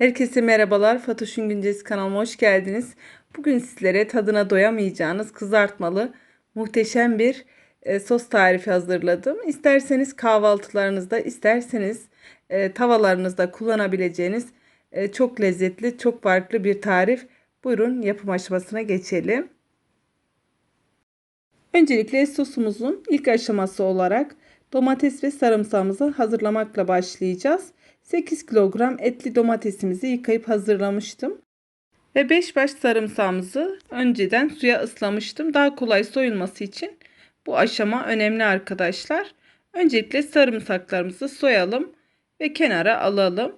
Herkese merhabalar. Fatoş'un Güncesi kanalıma hoş geldiniz. Bugün sizlere tadına doyamayacağınız kızartmalı muhteşem bir e, sos tarifi hazırladım. İsterseniz kahvaltılarınızda, isterseniz e, tavalarınızda kullanabileceğiniz e, çok lezzetli, çok farklı bir tarif. Buyurun yapım aşamasına geçelim. Öncelikle sosumuzun ilk aşaması olarak domates ve sarımsağımızı hazırlamakla başlayacağız. 8 kilogram etli domatesimizi yıkayıp hazırlamıştım. Ve 5 baş sarımsağımızı önceden suya ıslamıştım. Daha kolay soyulması için bu aşama önemli arkadaşlar. Öncelikle sarımsaklarımızı soyalım ve kenara alalım.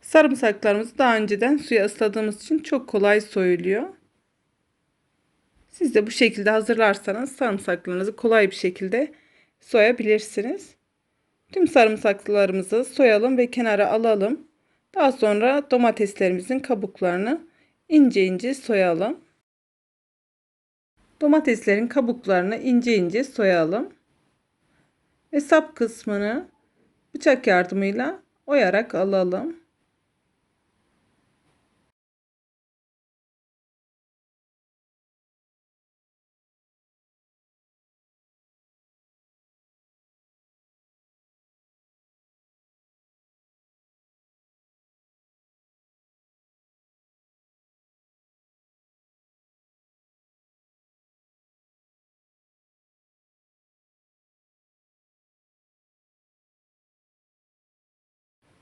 Sarımsaklarımızı daha önceden suya ısladığımız için çok kolay soyuluyor. Siz de bu şekilde hazırlarsanız sarımsaklarınızı kolay bir şekilde soyabilirsiniz. Tüm sarımsaklarımızı soyalım ve kenara alalım. Daha sonra domateslerimizin kabuklarını ince ince soyalım. Domateslerin kabuklarını ince ince soyalım. Ve sap kısmını bıçak yardımıyla oyarak alalım.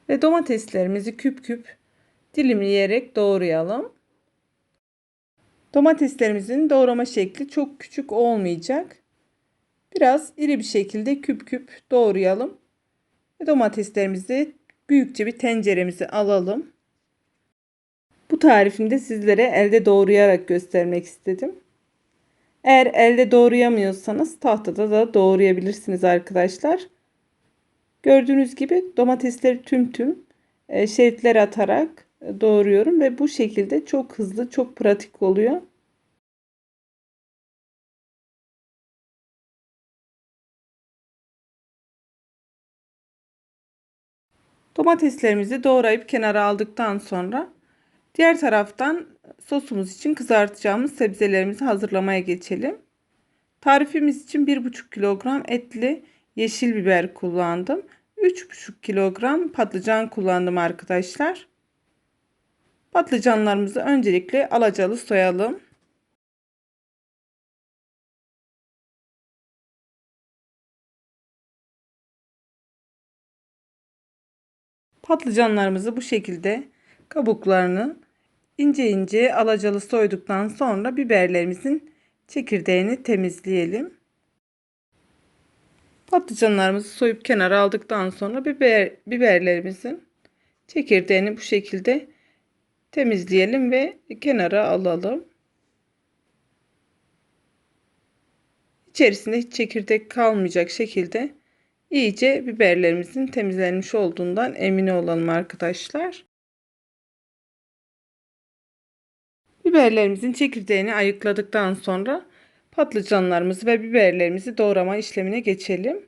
Ve domateslerimizi küp küp dilimleyerek doğrayalım. Domateslerimizin doğrama şekli çok küçük olmayacak. Biraz iri bir şekilde küp küp doğrayalım. Ve domateslerimizi büyükçe bir tenceremizi alalım. Bu tarifimde sizlere elde doğrayarak göstermek istedim. Eğer elde doğrayamıyorsanız tahtada da doğrayabilirsiniz arkadaşlar. Gördüğünüz gibi domatesleri tüm tüm e, şeritler atarak e, doğruyorum ve bu şekilde çok hızlı, çok pratik oluyor. Domateslerimizi doğrayıp kenara aldıktan sonra diğer taraftan sosumuz için kızartacağımız sebzelerimizi hazırlamaya geçelim. Tarifimiz için 1,5 kilogram etli yeşil biber kullandım. 3,5 kilogram patlıcan kullandım arkadaşlar. Patlıcanlarımızı öncelikle alacalı soyalım. Patlıcanlarımızı bu şekilde kabuklarını ince ince alacalı soyduktan sonra biberlerimizin çekirdeğini temizleyelim. Patlıcanlarımızı soyup kenara aldıktan sonra biber, biberlerimizin çekirdeğini bu şekilde temizleyelim ve kenara alalım. İçerisinde hiç çekirdek kalmayacak şekilde iyice biberlerimizin temizlenmiş olduğundan emin olalım arkadaşlar. Biberlerimizin çekirdeğini ayıkladıktan sonra Patlıcanlarımızı ve biberlerimizi doğrama işlemine geçelim.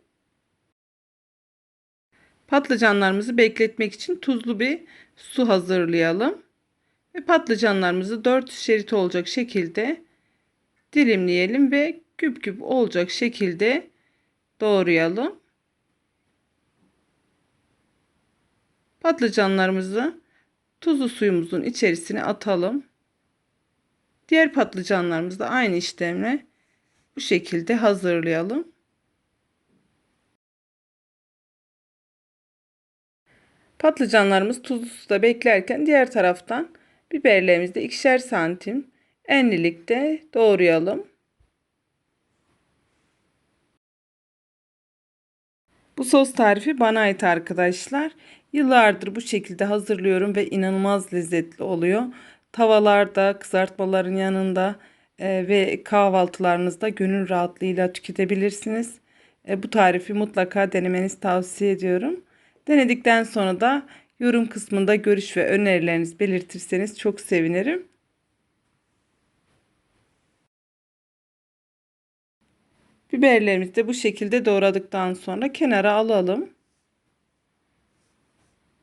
Patlıcanlarımızı bekletmek için tuzlu bir su hazırlayalım. Ve patlıcanlarımızı 4 şerit olacak şekilde dilimleyelim ve küp küp olacak şekilde doğrayalım. Patlıcanlarımızı tuzlu suyumuzun içerisine atalım. Diğer patlıcanlarımızı da aynı işlemle bu şekilde hazırlayalım. Patlıcanlarımız tuzlu suda beklerken diğer taraftan biberlerimizi de ikişer santim enlilikte doğrayalım. Bu sos tarifi bana ait arkadaşlar. Yıllardır bu şekilde hazırlıyorum ve inanılmaz lezzetli oluyor. Tavalarda, kızartmaların yanında ve kahvaltılarınızda gönül rahatlığıyla tüketebilirsiniz. E, bu tarifi mutlaka denemenizi tavsiye ediyorum. Denedikten sonra da yorum kısmında görüş ve önerilerinizi belirtirseniz çok sevinirim. Biberlerimizi de bu şekilde doğradıktan sonra kenara alalım.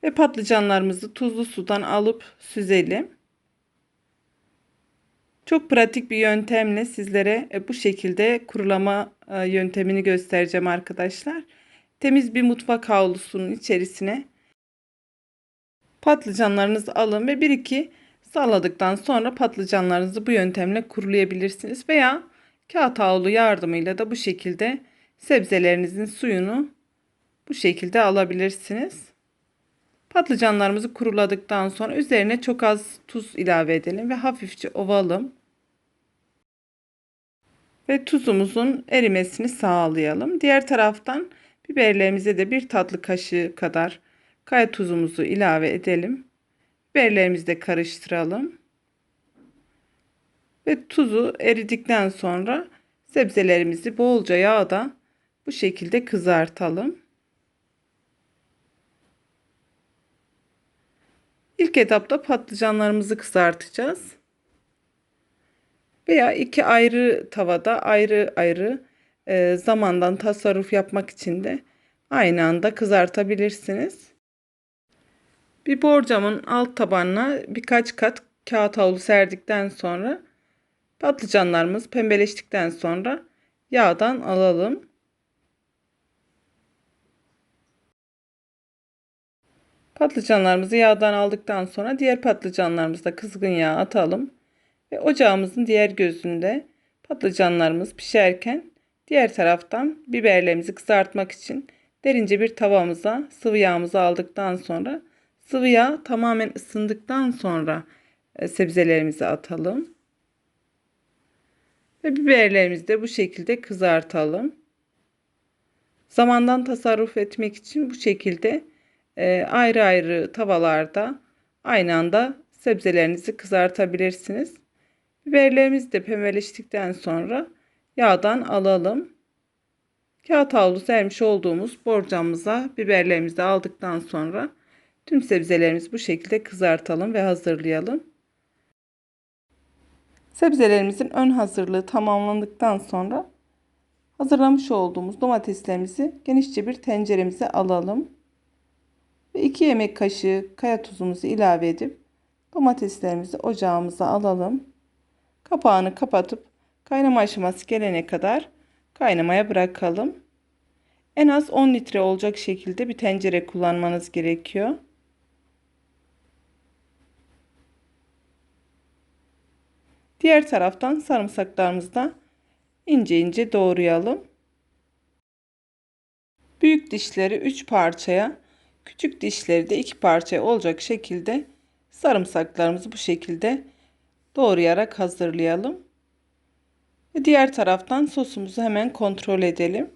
Ve patlıcanlarımızı tuzlu sudan alıp süzelim. Çok pratik bir yöntemle sizlere e, bu şekilde kurulama e, yöntemini göstereceğim arkadaşlar. Temiz bir mutfak havlusunun içerisine patlıcanlarınızı alın ve 1-2 salladıktan sonra patlıcanlarınızı bu yöntemle kurulayabilirsiniz. Veya kağıt havlu yardımıyla da bu şekilde sebzelerinizin suyunu bu şekilde alabilirsiniz. Patlıcanlarımızı kuruladıktan sonra üzerine çok az tuz ilave edelim ve hafifçe ovalım. Ve tuzumuzun erimesini sağlayalım. Diğer taraftan biberlerimize de bir tatlı kaşığı kadar kaya tuzumuzu ilave edelim. Biberlerimizi de karıştıralım. Ve tuzu eridikten sonra sebzelerimizi bolca yağda bu şekilde kızartalım. İlk etapta patlıcanlarımızı kızartacağız. Veya iki ayrı tavada ayrı ayrı e, zamandan tasarruf yapmak için de aynı anda kızartabilirsiniz. Bir borcamın alt tabanına birkaç kat kağıt havlu serdikten sonra patlıcanlarımız pembeleştikten sonra yağdan alalım. Patlıcanlarımızı yağdan aldıktan sonra diğer patlıcanlarımızı da kızgın yağ atalım. Ve ocağımızın diğer gözünde patlıcanlarımız pişerken diğer taraftan biberlerimizi kızartmak için derince bir tavamıza sıvı yağımızı aldıktan sonra sıvı yağ tamamen ısındıktan sonra e, sebzelerimizi atalım. Ve biberlerimizi de bu şekilde kızartalım. Zamandan tasarruf etmek için bu şekilde e, ayrı ayrı tavalarda aynı anda sebzelerinizi kızartabilirsiniz. Biberlerimizi de pembeleştikten sonra yağdan alalım. Kağıt havlu sermiş olduğumuz borcamımıza biberlerimizi aldıktan sonra tüm sebzelerimizi bu şekilde kızartalım ve hazırlayalım. Sebzelerimizin ön hazırlığı tamamlandıktan sonra hazırlamış olduğumuz domateslerimizi genişçe bir tenceremize alalım. Ve 2 yemek kaşığı kaya tuzumuzu ilave edip domateslerimizi ocağımıza alalım. Kapağını kapatıp kaynama aşaması gelene kadar kaynamaya bırakalım. En az 10 litre olacak şekilde bir tencere kullanmanız gerekiyor. Diğer taraftan sarımsaklarımızı da ince ince doğrayalım. Büyük dişleri 3 parçaya, küçük dişleri de 2 parçaya olacak şekilde sarımsaklarımızı bu şekilde doğrayarak hazırlayalım. Diğer taraftan sosumuzu hemen kontrol edelim.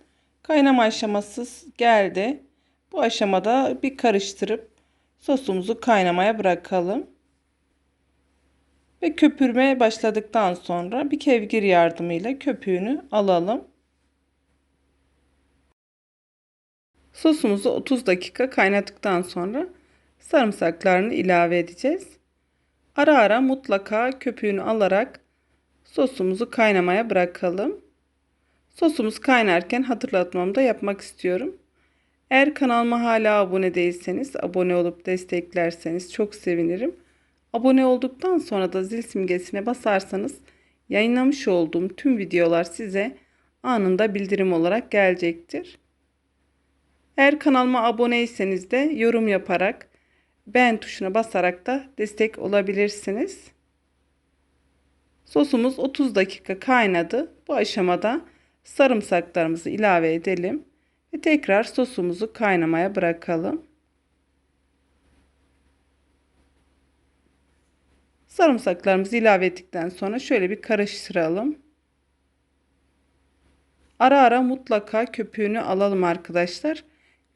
Kaynama aşaması geldi. Bu aşamada bir karıştırıp sosumuzu kaynamaya bırakalım. Ve köpürmeye başladıktan sonra bir kevgir yardımıyla köpüğünü alalım. Sosumuzu 30 dakika kaynadıktan sonra sarımsaklarını ilave edeceğiz. Ara ara mutlaka köpüğünü alarak sosumuzu kaynamaya bırakalım. Sosumuz kaynarken hatırlatmamı da yapmak istiyorum. Eğer kanalıma hala abone değilseniz abone olup desteklerseniz çok sevinirim. Abone olduktan sonra da zil simgesine basarsanız yayınlamış olduğum tüm videolar size anında bildirim olarak gelecektir. Eğer kanalıma aboneyseniz de yorum yaparak beğen tuşuna basarak da destek olabilirsiniz. Sosumuz 30 dakika kaynadı. Bu aşamada sarımsaklarımızı ilave edelim ve tekrar sosumuzu kaynamaya bırakalım. Sarımsaklarımızı ilave ettikten sonra şöyle bir karıştıralım. Ara ara mutlaka köpüğünü alalım arkadaşlar.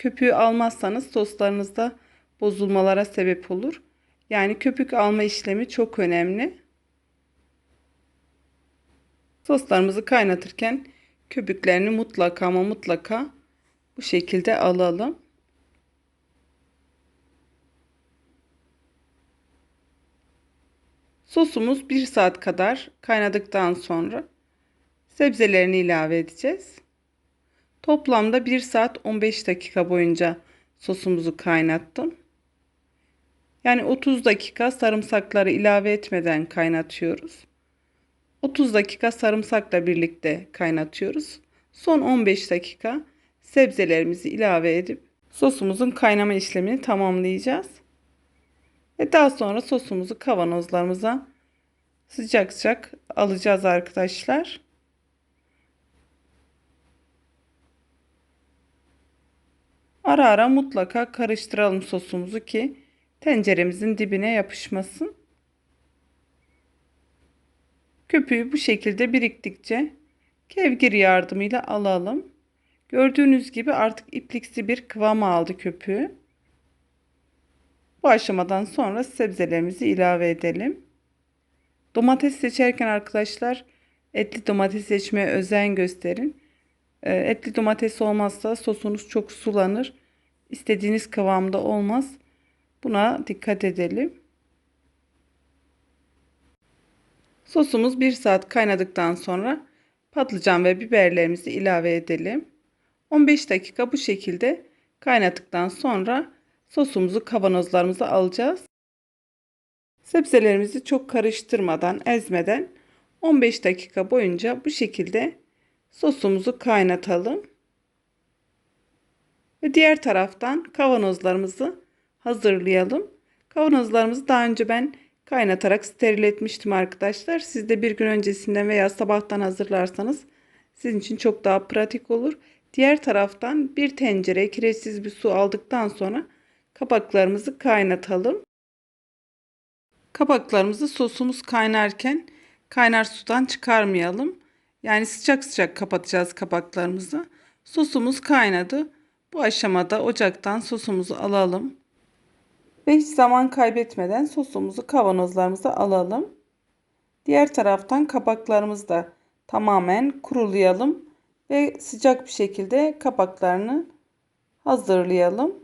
Köpüğü almazsanız soslarınızda bozulmalara sebep olur. Yani köpük alma işlemi çok önemli. Soslarımızı kaynatırken köpüklerini mutlaka ama mutlaka bu şekilde alalım. Sosumuz 1 saat kadar kaynadıktan sonra sebzelerini ilave edeceğiz. Toplamda 1 saat 15 dakika boyunca sosumuzu kaynattım. Yani 30 dakika sarımsakları ilave etmeden kaynatıyoruz. 30 dakika sarımsakla birlikte kaynatıyoruz. Son 15 dakika sebzelerimizi ilave edip sosumuzun kaynama işlemini tamamlayacağız. Ve daha sonra sosumuzu kavanozlarımıza sıcak sıcak alacağız arkadaşlar. Ara ara mutlaka karıştıralım sosumuzu ki tenceremizin dibine yapışmasın. Köpüğü bu şekilde biriktikçe kevgir yardımıyla alalım. Gördüğünüz gibi artık ipliksi bir kıvam aldı köpüğü. Bu aşamadan sonra sebzelerimizi ilave edelim. Domates seçerken arkadaşlar etli domates seçmeye özen gösterin. Ee, etli domates olmazsa sosunuz çok sulanır. İstediğiniz kıvamda olmaz. Buna dikkat edelim. Sosumuz 1 saat kaynadıktan sonra patlıcan ve biberlerimizi ilave edelim. 15 dakika bu şekilde kaynattıktan sonra sosumuzu kavanozlarımıza alacağız. Sebzelerimizi çok karıştırmadan, ezmeden 15 dakika boyunca bu şekilde sosumuzu kaynatalım. Ve diğer taraftan kavanozlarımızı hazırlayalım. Kavanozlarımızı daha önce ben kaynatarak steril etmiştim arkadaşlar. Siz de bir gün öncesinden veya sabahtan hazırlarsanız sizin için çok daha pratik olur. Diğer taraftan bir tencere kireçsiz bir su aldıktan sonra kabaklarımızı kaynatalım. Kabaklarımızı sosumuz kaynarken kaynar sudan çıkarmayalım. Yani sıcak sıcak kapatacağız kabaklarımızı. Sosumuz kaynadı. Bu aşamada ocaktan sosumuzu alalım. Ve hiç zaman kaybetmeden sosumuzu kavanozlarımıza alalım. Diğer taraftan kabaklarımızı da tamamen kurulayalım ve sıcak bir şekilde kabaklarını hazırlayalım.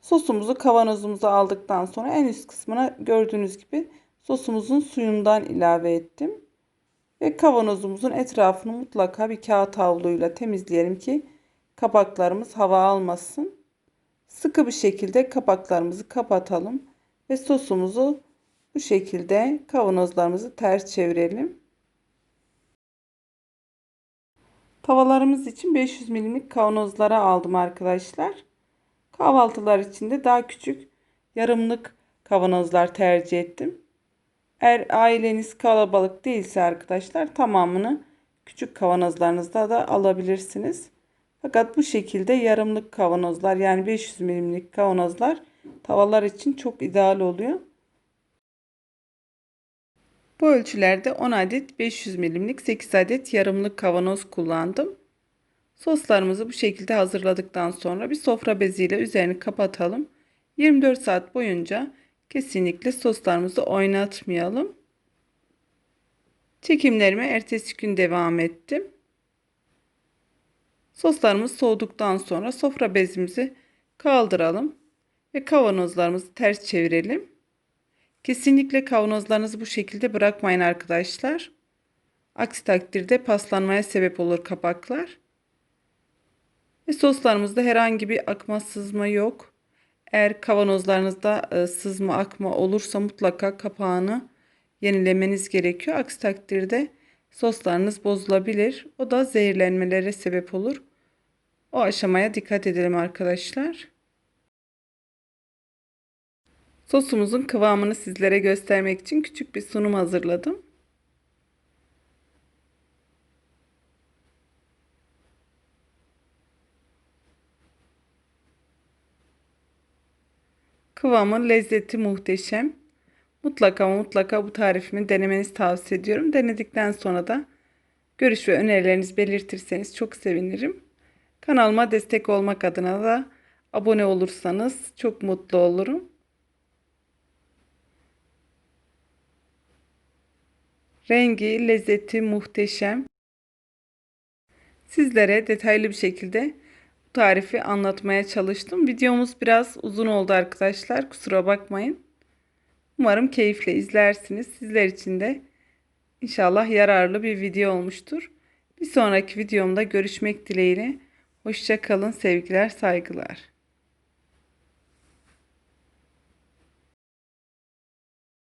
Sosumuzu kavanozumuza aldıktan sonra en üst kısmına gördüğünüz gibi sosumuzun suyundan ilave ettim. Ve kavanozumuzun etrafını mutlaka bir kağıt havluyla temizleyelim ki kabaklarımız hava almasın. Sıkı bir şekilde kapaklarımızı kapatalım ve sosumuzu bu şekilde kavanozlarımızı ters çevirelim. Tavalarımız için 500 milimlik kavanozlara aldım arkadaşlar. Kahvaltılar için de daha küçük yarımlık kavanozlar tercih ettim. Eğer aileniz kalabalık değilse arkadaşlar tamamını küçük kavanozlarınızda da alabilirsiniz. Fakat bu şekilde yarımlık kavanozlar yani 500 milimlik kavanozlar tavalar için çok ideal oluyor. Bu ölçülerde 10 adet 500 milimlik 8 adet yarımlık kavanoz kullandım. Soslarımızı bu şekilde hazırladıktan sonra bir sofra beziyle üzerini kapatalım. 24 saat boyunca kesinlikle soslarımızı oynatmayalım. Çekimlerime ertesi gün devam ettim. Soslarımız soğuduktan sonra sofra bezimizi kaldıralım ve kavanozlarımızı ters çevirelim. Kesinlikle kavanozlarınızı bu şekilde bırakmayın arkadaşlar. Aksi takdirde paslanmaya sebep olur kapaklar. Ve soslarımızda herhangi bir akma sızma yok. Eğer kavanozlarınızda e, sızma akma olursa mutlaka kapağını yenilemeniz gerekiyor. Aksi takdirde soslarınız bozulabilir. O da zehirlenmelere sebep olur. O aşamaya dikkat edelim arkadaşlar. Sosumuzun kıvamını sizlere göstermek için küçük bir sunum hazırladım. Kıvamı, lezzeti muhteşem. Mutlaka mutlaka bu tarifimi denemenizi tavsiye ediyorum. Denedikten sonra da görüş ve önerilerinizi belirtirseniz çok sevinirim. Kanalıma destek olmak adına da abone olursanız çok mutlu olurum. Rengi, lezzeti muhteşem. Sizlere detaylı bir şekilde bu tarifi anlatmaya çalıştım. Videomuz biraz uzun oldu arkadaşlar. Kusura bakmayın. Umarım keyifle izlersiniz. Sizler için de inşallah yararlı bir video olmuştur. Bir sonraki videomda görüşmek dileğiyle. Hoşça kalın sevgiler saygılar.